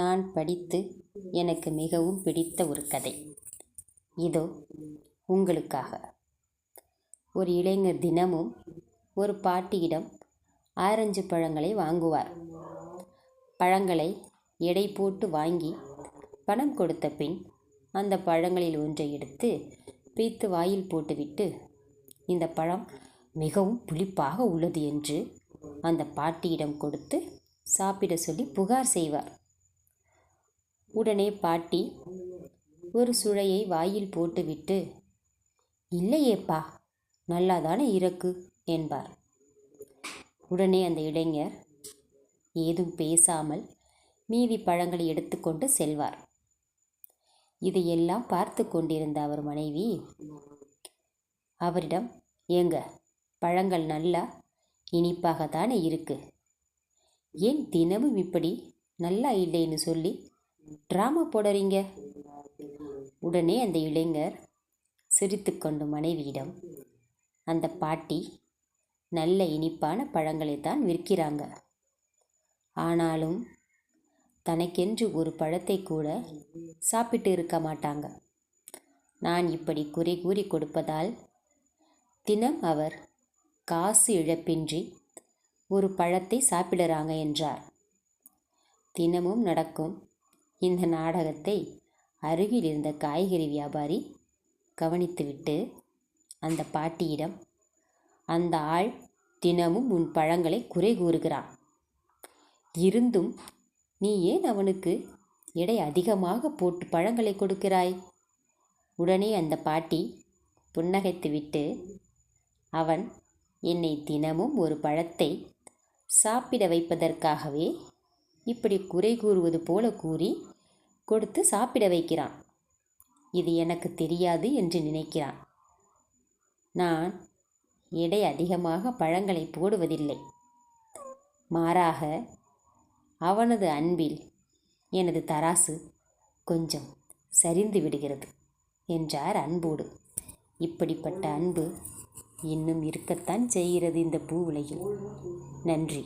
நான் படித்து எனக்கு மிகவும் பிடித்த ஒரு கதை. இதோ உங்களுக்காக. ஒரு இளைஞர் தினமும் ஒரு பாட்டியிடம் ஆரஞ்சு பழங்களை வாங்குவார். பழங்களை எடை போட்டு வாங்கி பணம் கொடுத்த பின் அந்த பழங்களில் ஒன்றை எடுத்து பிரித்து வாயில் போட்டுவிட்டு இந்த பழம் மிகவும் புளிப்பாக உள்ளது என்று அந்த பாட்டியிடம் கொடுத்து சாப்பிட சொல்லி புகார் செய்வார். உடனே பாட்டி ஒரு சுழையை வாயில் போட்டுவிட்டு இல்லையேப்பா நல்லாதானே இருக்கு என்பார். உடனே அந்த இளைஞர் ஏதும் பேசாமல் மீதி பழங்களை எடுத்துக்கொண்டு செல்வார். இதையெல்லாம் பார்த்து கொண்டிருந்த அவர் மனைவி அவரிடம் ஏங்க பழங்கள் நல்லா இனிப்பாகத்தானே இருக்கு. ஏன் தினமும் இப்படி நல்லா இல்லைன்னு சொல்லி ட்ராமா போடுறீங்க? உடனே அந்த இளைஞர் சிரித்துக்கொண்டு மனைவியிடம் அந்த பாட்டி நல்ல இனிப்பான பழங்களை தான் விற்கிறாங்க. ஆனாலும் தனக்கென்று ஒரு பழத்தை கூட சாப்பிட்டு இருக்க மாட்டாங்க. நான் இப்படி குறை கூறி கொடுப்பதால் தினம் அவர் காசு இழப்பின்றி ஒரு பழத்தை சாப்பிடுறாங்க என்றார். தினமும் நடக்கும் இந்த நாடகத்தை அருகில் இருந்த காய்கறி வியாபாரி கவனித்துவிட்டு அந்த பாட்டியிடம் அந்த ஆள் தினமும் உன் பழங்களை குறை கூறுகிறான். இருந்தும் நீ ஏன் அவனுக்கு எடை அதிகமாக போட்டு பழங்களை கொடுக்கிறாய்? உடனே அந்த பாட்டி புன்னகைத்துவிட்டு அவன் என்னை தினமும் ஒரு பழத்தை சாப்பிட வைப்பதற்காகவே இப்படி குறை கூறுவது போல கூறி கொடுத்து சாப்பிட வைக்கிறான். இது எனக்கு தெரியாது என்று நினைக்கிறான். நான் எடை அதிகமாக பழங்களை போடுவதில்லை. மாறாக அவனது அன்பில் எனது தராசு கொஞ்சம் சரிந்து விடுகிறது என்றார் அன்போடு. இப்படிப்பட்ட அன்பு இன்னும் இருக்கத்தான் செய்கிறது இந்த பூ உலகில். நன்றி.